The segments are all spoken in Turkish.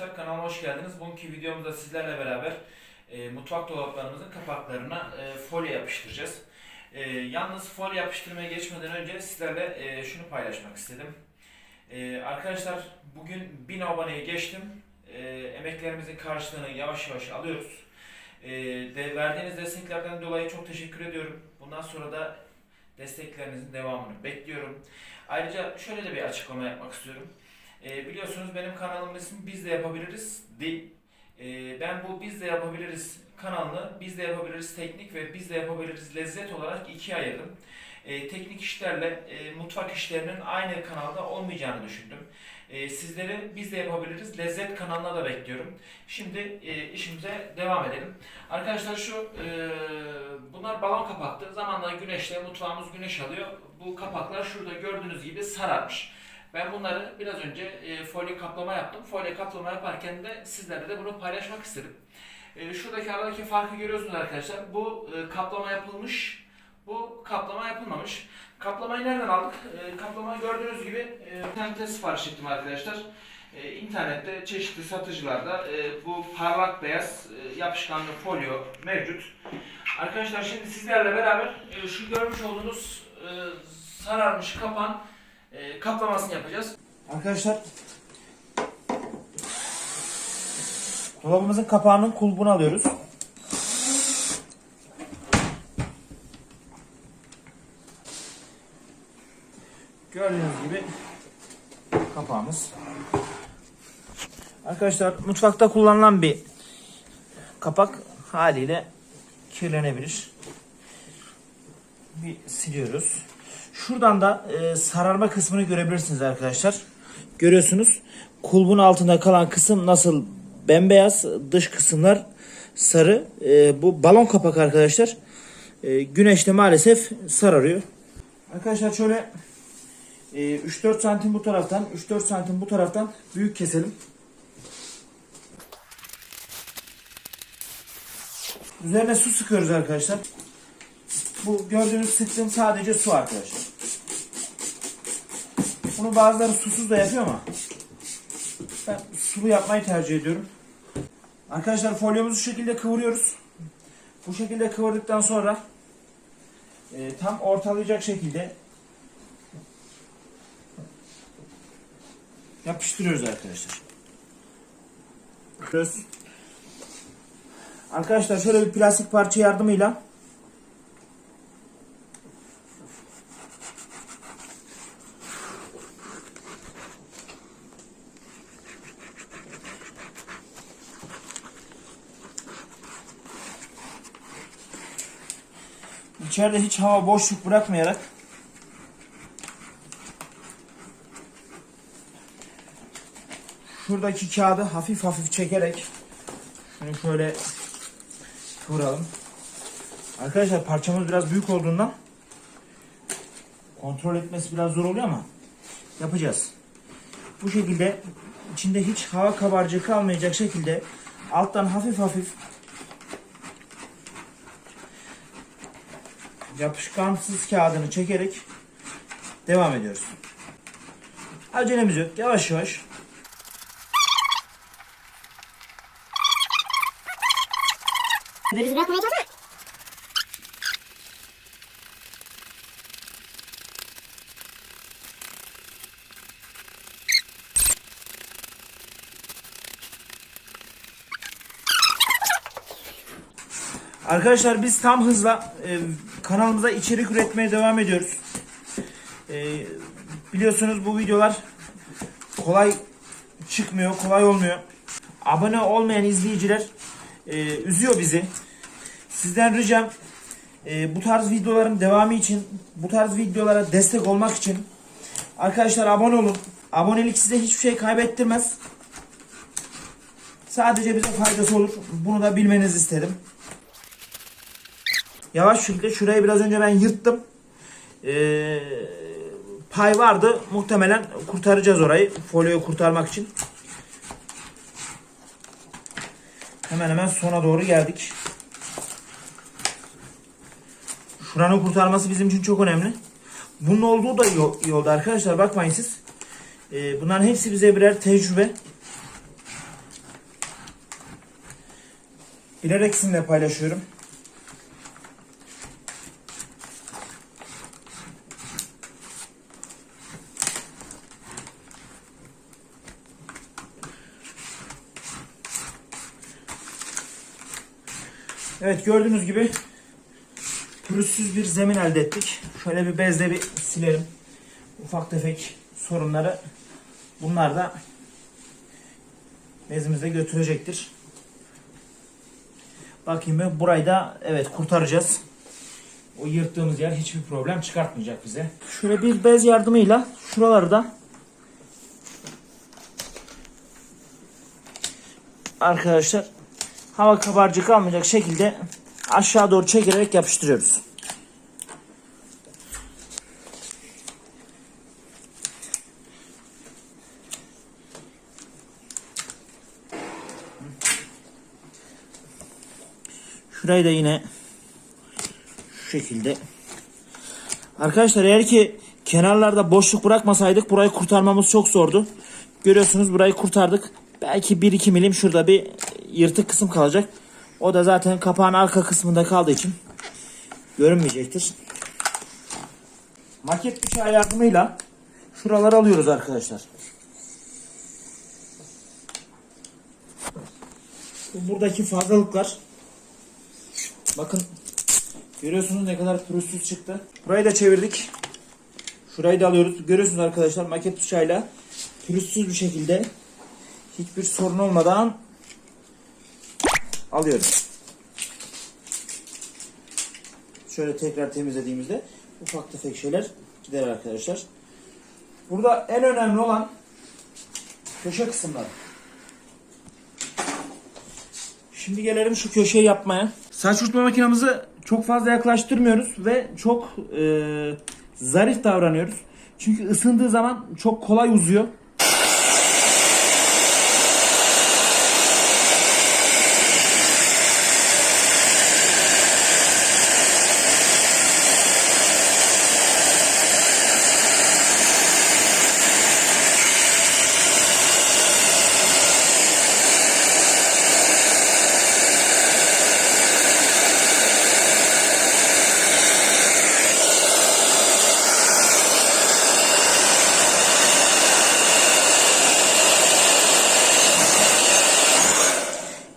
arkadaşlar kanalıma hoş geldiniz. Bugünkü videomuzda sizlerle beraber e, mutfak dolaplarımızın kapaklarına e, folyo yapıştıracağız. E, yalnız folyo yapıştırmaya geçmeden önce sizlerle e, şunu paylaşmak istedim. E, arkadaşlar bugün 1000 aboneye geçtim. E, emeklerimizin karşılığını yavaş yavaş alıyoruz. E, de, verdiğiniz desteklerden dolayı çok teşekkür ediyorum. Bundan sonra da desteklerinizin devamını bekliyorum. Ayrıca şöyle de bir açıklama yapmak istiyorum. E, biliyorsunuz benim kanalımın ismi Biz de Yapabiliriz değil. E, ben bu Biz de Yapabiliriz kanalını Biz de Yapabiliriz Teknik ve Biz de Yapabiliriz Lezzet olarak ikiye ayırdım. E, teknik işlerle e, mutfak işlerinin aynı kanalda olmayacağını düşündüm. E, sizleri Biz de Yapabiliriz Lezzet kanalına da bekliyorum. Şimdi e, işimize devam edelim. Arkadaşlar şu e, bunlar balon kapaktı. Zamanla güneşle mutfağımız güneş alıyor. Bu kapaklar şurada gördüğünüz gibi sararmış. Ben bunları biraz önce e, folyo kaplama yaptım. Folyo kaplama yaparken de sizlerle de bunu paylaşmak istedim. E, şuradaki aradaki farkı görüyorsunuz arkadaşlar. Bu e, kaplama yapılmış, bu kaplama yapılmamış. Kaplamayı nereden aldık? E, kaplamayı gördüğünüz gibi e, internette sipariş ettim arkadaşlar. E, internette çeşitli satıcılarda e, bu parlak beyaz e, yapışkanlı folyo mevcut. Arkadaşlar şimdi sizlerle beraber e, şu görmüş olduğunuz e, sararmış kapan e, kaplamasını yapacağız. Arkadaşlar dolabımızın kapağının kulbunu alıyoruz. Gördüğünüz gibi kapağımız. Arkadaşlar mutfakta kullanılan bir kapak haliyle kirlenebilir. Bir siliyoruz. Şuradan da e, sararma kısmını görebilirsiniz arkadaşlar. Görüyorsunuz. Kulbun altında kalan kısım nasıl bembeyaz, dış kısımlar sarı. E, bu balon kapak arkadaşlar. E, güneşte maalesef sararıyor. Arkadaşlar şöyle e, 3-4 santim bu taraftan, 3-4 santim bu taraftan büyük keselim. Üzerine su sıkıyoruz arkadaşlar. Bu gördüğünüz sıktığım sadece su arkadaşlar. Bunu bazıları susuz da yapıyor ama ben sulu yapmayı tercih ediyorum. Arkadaşlar folyomuzu şu şekilde kıvırıyoruz. Bu şekilde kıvırdıktan sonra e, tam ortalayacak şekilde yapıştırıyoruz arkadaşlar. Arkadaşlar şöyle bir plastik parça yardımıyla İçeride hiç hava boşluk bırakmayarak şuradaki kağıdı hafif hafif çekerek şunu şöyle kıvıralım. Arkadaşlar parçamız biraz büyük olduğundan kontrol etmesi biraz zor oluyor ama yapacağız. Bu şekilde içinde hiç hava kabarcığı kalmayacak şekilde alttan hafif hafif yapışkansız kağıdını çekerek devam ediyoruz. Acelemiz yok. Yavaş yavaş. Böyle bırakmaya çalışma. Arkadaşlar biz tam hızla e, kanalımıza içerik üretmeye devam ediyoruz. E, biliyorsunuz bu videolar kolay çıkmıyor, kolay olmuyor. Abone olmayan izleyiciler e, üzüyor bizi. Sizden ricam e, bu tarz videoların devamı için, bu tarz videolara destek olmak için arkadaşlar abone olun. Abonelik size hiçbir şey kaybettirmez. Sadece bize faydası olur. Bunu da bilmenizi istedim. Yavaş şekilde şurayı biraz önce ben yırttım. Ee, pay vardı. Muhtemelen kurtaracağız orayı. Folyoyu kurtarmak için. Hemen hemen sona doğru geldik. Şuranın kurtarması bizim için çok önemli. Bunun olduğu da iyi, oldu arkadaşlar. Bakmayın siz. Ee, bunların hepsi bize birer tecrübe. Bilerek sizinle paylaşıyorum. Evet gördüğünüz gibi pürüzsüz bir zemin elde ettik. Şöyle bir bezle bir silelim. Ufak tefek sorunları bunlar da bezimize götürecektir. Bakayım ben burayı da evet kurtaracağız. O yırttığımız yer hiçbir problem çıkartmayacak bize. Şöyle bir bez yardımıyla şuraları da arkadaşlar hava kabarcığı kalmayacak şekilde aşağı doğru çekerek yapıştırıyoruz. Şurayı da yine şu şekilde. Arkadaşlar eğer ki kenarlarda boşluk bırakmasaydık burayı kurtarmamız çok zordu. Görüyorsunuz burayı kurtardık. Belki 1-2 milim şurada bir yırtık kısım kalacak. O da zaten kapağın arka kısmında kaldığı için görünmeyecektir. Maket bıçağı yardımıyla şuraları alıyoruz arkadaşlar. Bu Buradaki fazlalıklar Bakın görüyorsunuz ne kadar pürüzsüz çıktı. Burayı da çevirdik. Şurayı da alıyoruz. Görüyorsunuz arkadaşlar maket bıçağıyla pürüzsüz bir şekilde hiçbir sorun olmadan alıyoruz. Şöyle tekrar temizlediğimizde ufak tefek şeyler gider arkadaşlar. Burada en önemli olan köşe kısımları. Şimdi gelelim şu köşeyi yapmaya. Saç kurutma makinamızı çok fazla yaklaştırmıyoruz ve çok e, zarif davranıyoruz. Çünkü ısındığı zaman çok kolay uzuyor.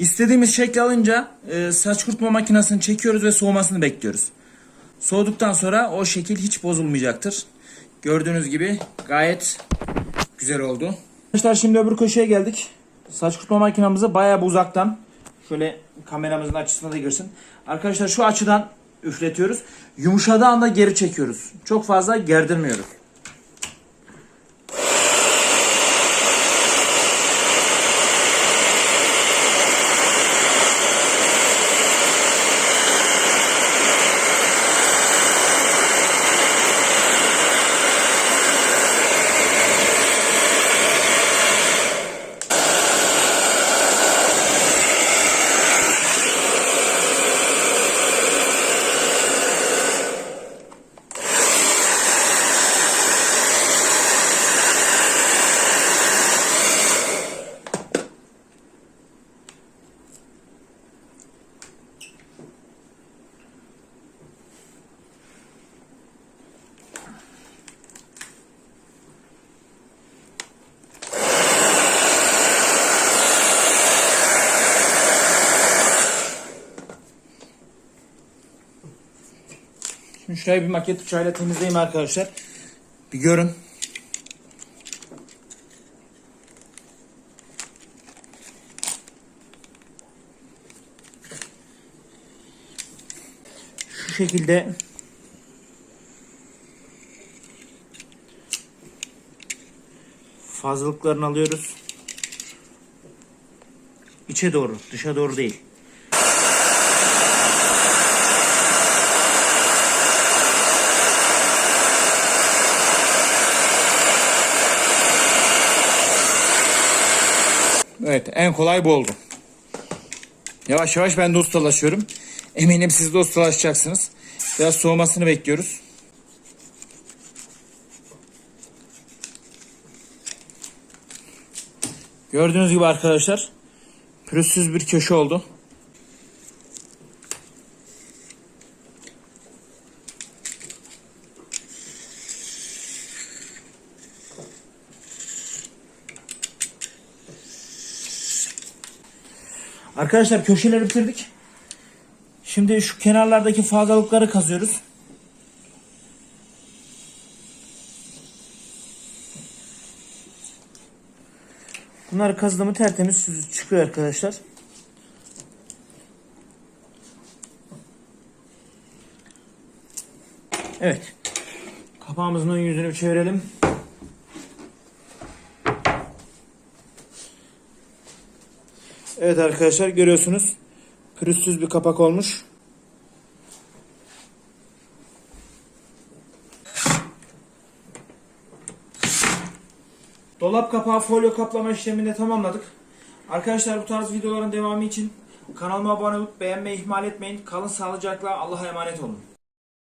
İstediğimiz şekli alınca e, saç kurutma makinesini çekiyoruz ve soğumasını bekliyoruz. Soğuduktan sonra o şekil hiç bozulmayacaktır. Gördüğünüz gibi gayet güzel oldu. Arkadaşlar şimdi öbür köşeye geldik. Saç kurutma makinamızı bayağı uzaktan şöyle kameramızın açısına da girsin. Arkadaşlar şu açıdan üfletiyoruz. Yumuşadığı anda geri çekiyoruz. Çok fazla gerdirmiyoruz. Şimdi şurayı bir maket bıçağıyla temizleyeyim arkadaşlar. Bir görün. Şu şekilde fazlalıklarını alıyoruz. İçe doğru, dışa doğru değil. Evet en kolay bu oldu. Yavaş yavaş ben de ustalaşıyorum. Eminim siz de ustalaşacaksınız. Biraz soğumasını bekliyoruz. Gördüğünüz gibi arkadaşlar pürüzsüz bir köşe oldu. Arkadaşlar köşeleri bitirdik. Şimdi şu kenarlardaki fazlalıkları kazıyoruz. Bunları kazıdı mı tertemiz çıkıyor arkadaşlar. Evet. Kapağımızın ön yüzünü çevirelim. Evet arkadaşlar görüyorsunuz. Pürüzsüz bir kapak olmuş. Dolap kapağı folyo kaplama işlemini tamamladık. Arkadaşlar bu tarz videoların devamı için kanalıma abone olup beğenmeyi ihmal etmeyin. Kalın sağlıcakla Allah'a emanet olun.